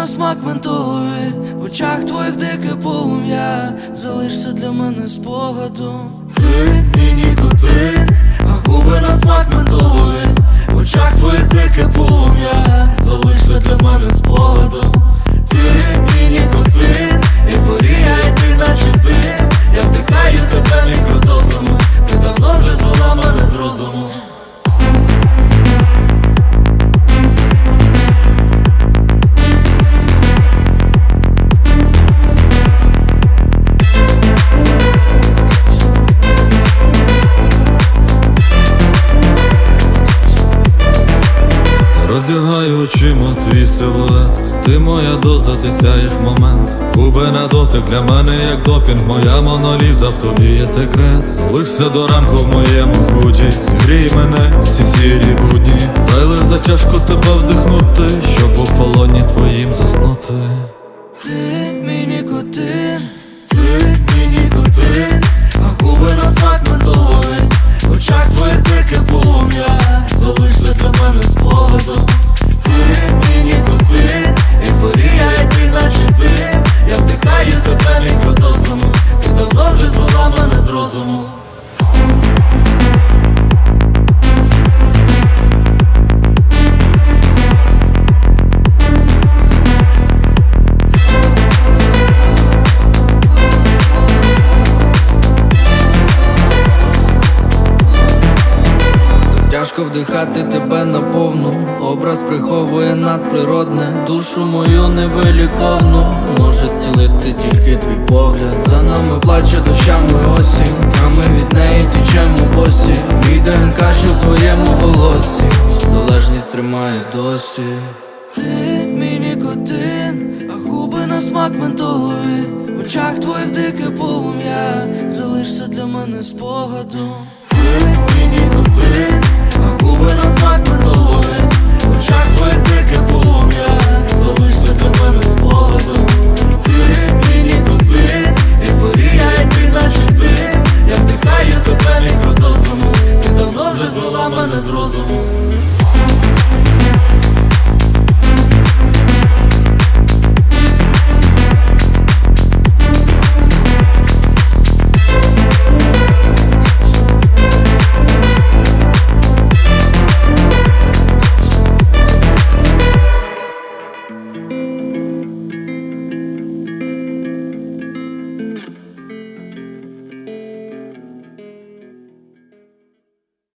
на смак ментолові В очах твоїх дике полум'я. Залишся для мене спогадом. Ти мій нікотин, а губи на смак Роздягаю очима твій силует. Ти моя доза, ти сяєш момент. Губи на дотик для мене як допінг. Моя моноліза, в тобі є секрет. Залишся до ранку в моєму худі. Зігрій мене ці сірі будні. Дай лиш за тяжко тебе вдихнути Щоб у полоні твоїм заснути Вдихаю тебе мікродозами Ти давно вже звела мене з розуму Так тяжко вдихати тебе наповну. Образ приховує надприродне. Душу мою невиліковну. Може зцілити тільки твій погляд. За нами плаче дощами осінь. А ми від неї тічемо босі. Мій ДНК ще в твоєму волосі. Залежність тримає досі. Ти мій нікотин, а губи на смак ментолові. В очах твоїх дике полум'я. Залишся для мене спогадом